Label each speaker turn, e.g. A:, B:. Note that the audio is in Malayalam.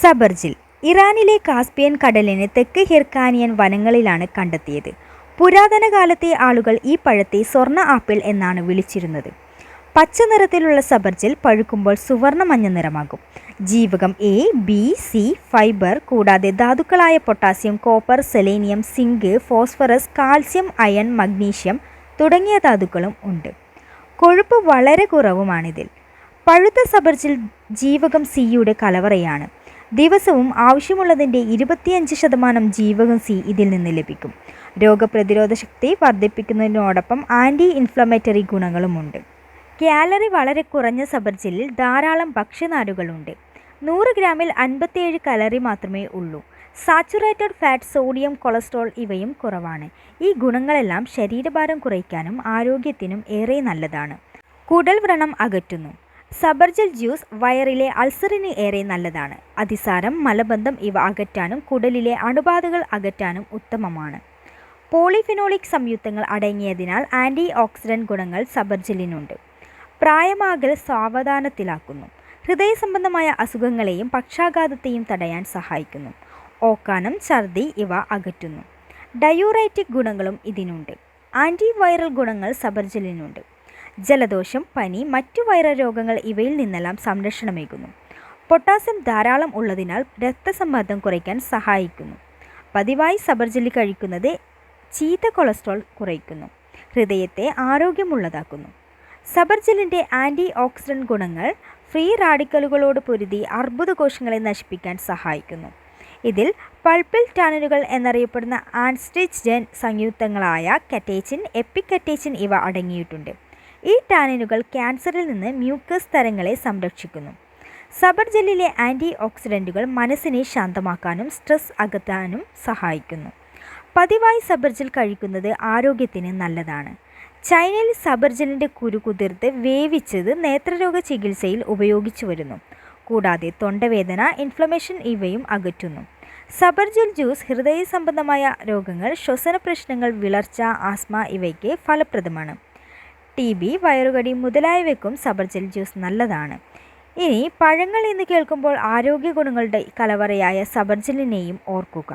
A: സബർജിൽ ഇറാനിലെ കാസ്പിയൻ കടലിന് തെക്ക് ഹിർക്കാനിയൻ വനങ്ങളിലാണ് കണ്ടെത്തിയത്. പുരാതന കാലത്തെ ആളുകൾ ഈ പഴത്തെ സ്വർണ ആപ്പിൾ എന്നാണ് വിളിച്ചിരുന്നത്. പച്ച നിറത്തിലുള്ള സബർജിൽ പഴുക്കുമ്പോൾ സുവർണ മഞ്ഞ നിറമാകും. ജീവകം എ ബി സി ഫൈബർ കൂടാതെ ധാതുക്കളായ potassium copper selenium zinc phosphorus calcium iron magnesium തുടങ്ങിയ ധാതുക്കളും ഉണ്ട്. കൊഴുപ്പ് വളരെ കുറവുമാണിതിൽ. പഴുത്ത സബർജിൽ ജീവകം സിയുടെ കലവറയാണ്. ദിവസവും ആവശ്യമുള്ളതിന്റെ ഇരുപത്തിയഞ്ച് ശതമാനം ജീവകം സി ഇതിൽ നിന്ന് ലഭിക്കും. രോഗപ്രതിരോധ ശക്തി വർദ്ധിപ്പിക്കുന്നതിനോടൊപ്പം ആന്റി ഇൻഫ്ലമേറ്ററി ഗുണങ്ങളുമുണ്ട്. കാലറി വളരെ കുറഞ്ഞ സബർജലിൽ ധാരാളം ഭക്ഷ്യനാരുകളുണ്ട്. നൂറ് ഗ്രാമിൽ അൻപത്തിയേഴ് കലറി മാത്രമേ ഉള്ളൂ. സാച്ചുറേറ്റഡ് ഫാറ്റ് സോഡിയം കൊളസ്ട്രോൾ ഇവയും കുറവാണ്. ഈ ഗുണങ്ങളെല്ലാം ശരീരഭാരം കുറയ്ക്കാനും ആരോഗ്യത്തിനും ഏറെ നല്ലതാണ്. കുടൽ വ്രണം അകറ്റുന്നു. സബർജൽ ജ്യൂസ് വയറിലെ അൾസറിന് ഏറെ നല്ലതാണ്. അതിസാരം മലബന്ധം ഇവ അകറ്റാനും കുടലിലെ അണുബാധകൾ അകറ്റാനും ഉത്തമമാണ്. പോളിഫിനോളിക് സംയുക്തങ്ങൾ അടങ്ങിയതിനാൽ ആന്റി ഓക്സിഡന്റ് ഗുണങ്ങൾ സബർജലിനുണ്ട്. പ്രായമാകൽ സാവധാനത്തിലാക്കുന്നു. ഹൃദയ സംബന്ധമായ അസുഖങ്ങളെയും പക്ഷാഘാതത്തെയും തടയാൻ സഹായിക്കുന്നു. ഓക്കാനം ഛർദി ഇവ അകറ്റുന്നു. ഡയൂറൈറ്റിക് ഗുണങ്ങളും ഇതിനുണ്ട്. ആന്റി വൈറൽ ഗുണങ്ങൾ സബർജലിനുണ്ട്. ജലദോഷം പനി മറ്റു വൈറൽ രോഗങ്ങൾ ഇവയിൽ നിന്നെല്ലാം സംരക്ഷണമേകുന്നു. പൊട്ടാസ്യം ധാരാളം ഉള്ളതിനാൽ രക്തസമ്മർദ്ദം കുറയ്ക്കാൻ സഹായിക്കുന്നു. പതിവായി സബർജലി കഴിക്കുന്നത് ചീത്ത കൊളസ്ട്രോൾ കുറയ്ക്കുന്നു. ഹൃദയത്തെ ആരോഗ്യമുള്ളതാക്കുന്നു. സബർജലിന്റെ ആന്റി ഓക്സിഡന്റ് ഗുണങ്ങൾ ഫ്രീ റാഡിക്കലുകളോട് പൊരുതി അർബുദ കോശങ്ങളെ നശിപ്പിക്കാൻ സഹായിക്കുന്നു. ഇതിൽ പൾപ്പിൽ ടാനനുകൾ എന്നറിയപ്പെടുന്ന ആൻസ്റ്റിജൻ ജെൻ സംയുക്തങ്ങളായ കറ്റേച്ചിൻ എപ്പിക്കറ്റേച്ചിൻ ഇവ അടങ്ങിയിട്ടുണ്ട്. ഈ ടാനിനുകൾ ക്യാൻസറിൽ നിന്ന് മ്യൂക്കസ് തരങ്ങളെ സംരക്ഷിക്കുന്നു. സബർ ജെല്ലിലെ ആന്റി ഓക്സിഡന്റുകൾ മനസ്സിനെ ശാന്തമാക്കാനും സ്ട്രെസ് അകറ്റാനും സഹായിക്കുന്നു. പതിവായി സബർജൽ കഴിക്കുന്നത് ആരോഗ്യത്തിന് നല്ലതാണ്. ചൈനയിൽ സബർജലിന്റെ കുരു കുതിർത്ത് വേവിച്ചത് നേത്രരോഗ ചികിത്സയിൽ ഉപയോഗിച്ചു വരുന്നു. കൂടാതെ തൊണ്ടവേദന ഇൻഫ്ലമേഷൻ ഇവയും അകറ്റുന്നു. സബർജൽ ജ്യൂസ് ഹൃദയ സംബന്ധമായ രോഗങ്ങൾ ശ്വസന പ്രശ്നങ്ങൾ വിളർച്ച ആസ്മ ഇവയ്ക്ക് ഫലപ്രദമാണ്. ടി ബി വയറുകടി മുതലായവയ്ക്കും സബർജൽ ജ്യൂസ് നല്ലതാണ്. ഇനി പഴങ്ങൾ എന്ന് കേൾക്കുമ്പോൾ ആരോഗ്യ ഗുണങ്ങളുടെ കലവറയായ സബർജലിനെയും ഓർക്കുക.